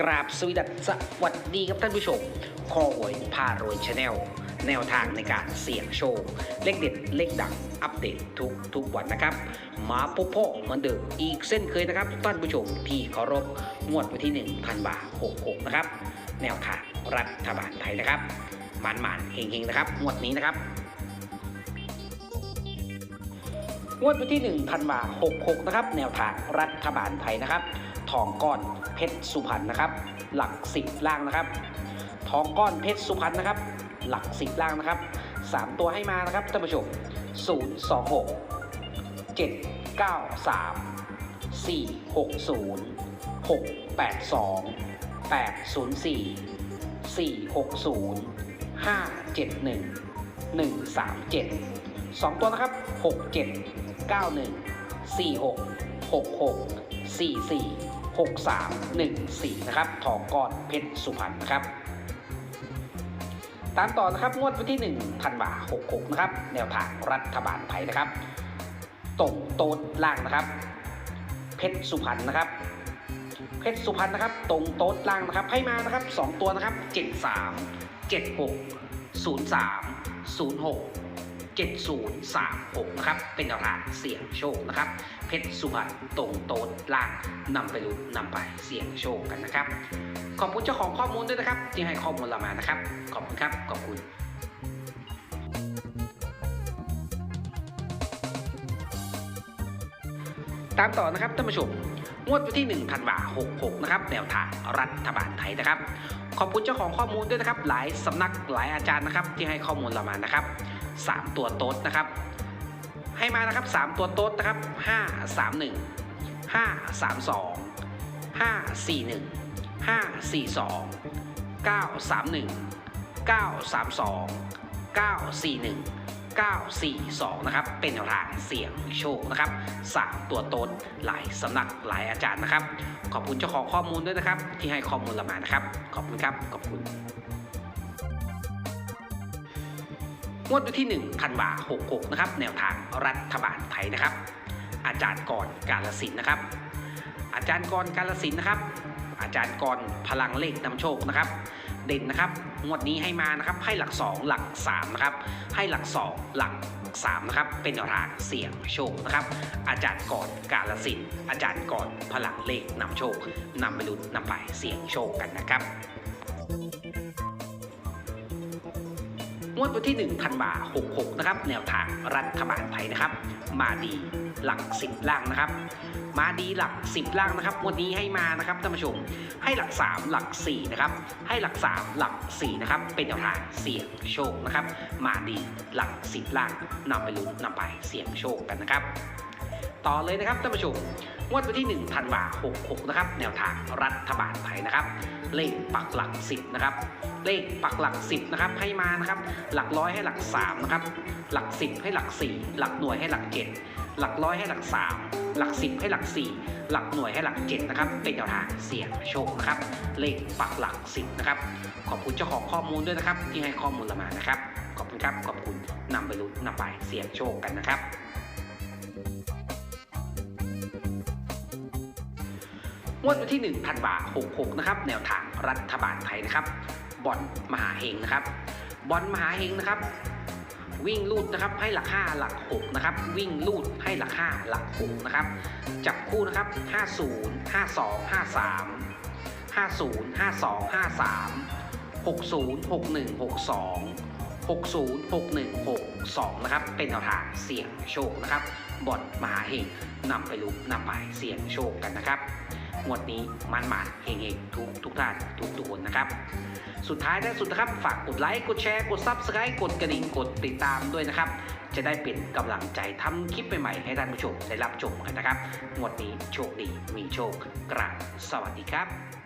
กราบสวีดัสวัสดีครับท่านผู้ชมคอหวยพารวยชาแนลแนวทางในการเสี่ยงโชค เลขเด็ด เลขดัง อัปเดตทุกทุกวันนะครับ มาพบพ่อเหมือนเดิมอีกเส้นเคยนะครับ ท่านผู้ชมที่เคารพงวดวันที่ 1 ธันวาคม66นะครับ แนวทางรัฐบาลไทยนะครับหมันหมันเฮงๆนะครับงวดนี้นะครับงวดวันที่1ธันวา66นะครับ แนวทางรัฐบาลไทยนะครับ ทองก้อนเพชรสุพรรณนะครับ หลักสิบล่างนะครับ ทองก้อนเพชรสุพรรณนะครับ หลักสิบล่างนะครับสามตัวให้มานะครับท่านผู้ชม 0 2 6 7 9 3 4 6 0 6 8 2 8 0 4 4 6 0 5 7 1 1 3 7สองตัวนะครับ 6 7 9 1 46 66 44 6314 นะครับทองก้อนเพชรสุพรรณนะครับ ตามต่อนะครับงวดวันที่ 1 ธันวา66 นะครับ แนวทางรัฐบาลไทยนะครับตรงโต๊ดล่างนะครับ เพชรสุพรรณนะครับ เพชรสุพรรณนะครับ ตรงโต๊ดล่างนะครับ ให้มานะครับ 2 ตัวนะครับ 73 76 03 06 7036นะครับ เป็นแนวทาเสี่ยงโชคนะครับ เพชรสุพรรณตรงโต๊ดล่างนำไปลุ้นนำไปเสี่ยงโชคกันนะครับ ขอบคุณเจ้าของข้อมูลด้วยนะครับ ที่ให้ข้อมูลเรามานะครับ ขอบคุณครับ ขอบคุณ ตามต่อนะครับท่านผู้ชมงวดวันที่ 1 ธันวา66นะครับแนวทางรัฐบาลไทยนะครับ ขอบคุณเจ้าของข้อมูลด้วยนะครับ หลายสำนักหลายอาจารย์นะครับ ที่ให้ข้อมูลเรามานะครับ 3 ตัวโต๊ดนะครับ ให้มานะครับ 3 ตัวโต๊ดนะครับ 5 3 1 5 3 2 5 4 1 5 4 2 9 3 1 9 3 2 9 4 1 942 นะครับ เป็นแนวทางเสี่ยงโชคนะครับ3ตัวโตนหลายสำนักหลายอาจารย์นะครับ ขอบคุณเจ้าของข้อมูลด้วยนะครับ ที่ให้ข้อมูลเรามานะครับ ขอบคุณครับ ขอบคุณงวดวันที่1ธันวา66 นะครับ แนวทางรัฐบาลไทยนะครับ อาจารย์กรกาลสินนะครับ อาจารย์กรกาลสินนะครับ อาจารย์กรพลังเลขนำโชคนะครับ เด่นนะครับงวดนี้ให้มานะครับให้หลัก 2 หลัก3นะครับให้หลัก 2 หลัก3นะครับเป็นแนวทางเสี่ยงโชคนะครับอาจารย์กอดกาลสินอาจารย์กอดพลังเลขนำโชคนำไปลุ้นนำไปเสี่ยงโชคกันนะครับ งวดวันที่1ธันวา66นะครับแนวทางรัฐบาลไทยนะครับ มาดีหลัก 10 ล่างนะครับ มาดีหลัก 10 ล่างนะครับงวดนี้ให้มานะครับท่านผู้ชมให้หลัก 3 หลัก4นะครับให้หลัก 3 หลัก4นะครับเป็นแนวทางเสี่ยงโชคนะครับ มาดีหลัก 10 ล่างนำไปลุ้นนำไปเสี่ยงโชคกันนะครับ ต่อเลยนะครับท่านผู้ชมงวดวันที่ 1 ธันวา66 นะครับ แนวทางรัฐบาลไทยนะครับ เลขปักหลัก 10 นะครับ เลขปักหลัก 10 นะครับ ให้มานะครับ หลักร้อยให้หลัก 3 นะครับ หลัก 10 ให้หลัก 4 หลักหน่วยให้หลัก 7 หลักร้อยให้หลัก 3 หลัก 10 ให้หลัก 4 หลักหน่วยให้หลัก 7 นะครับ เป็นแนวทางเสี่ยงโชคนะครับ เลขปักหลัก 10 นะครับ ขอบคุณเจ้าของข้อมูลด้วยนะครับ ที่ให้ข้อมูลเรามานะครับ ขอบคุณครับ ขอบคุณนำไปลุ้นนำไปเสี่ยงโชคกันนะครับ งวดวันที่ 1 ธันวา66 นะครับ แนวทางรัฐบาลไทยนะครับ บอลมหาเฮงนะครับ บอลมหาเฮงนะครับ วิ่งลูดนะครับให้หลัก 5 หลัก 6 นะครับ วิ่งลูดให้หลัก 5 หลัก 6 นะครับ จับคู่นะครับ 50 52 53 50 52 53 60 61 62 60 61 62 นะครับ เป็นแนวทางเสี่ยงโชคนะครับบอลมหาเฮงนำไปลุกนำไปเสี่ยงโชคกันนะครับงวดนี้มันหมาเฮงๆทุกทุกท่านทุกทุกคนนะครับ สุดท้ายและสุดนะครับ ฝากกดไลค์กดแชร์กดซับสไครต์กดกระดิ่งกดติดตามด้วยนะครับ จะได้เป็นกำลังใจทำคลิปใหม่ๆให้ท่านผู้ชมได้รับชมกันนะครับงวดนี้โชคดีมีโชคกราบสวัสดีครับ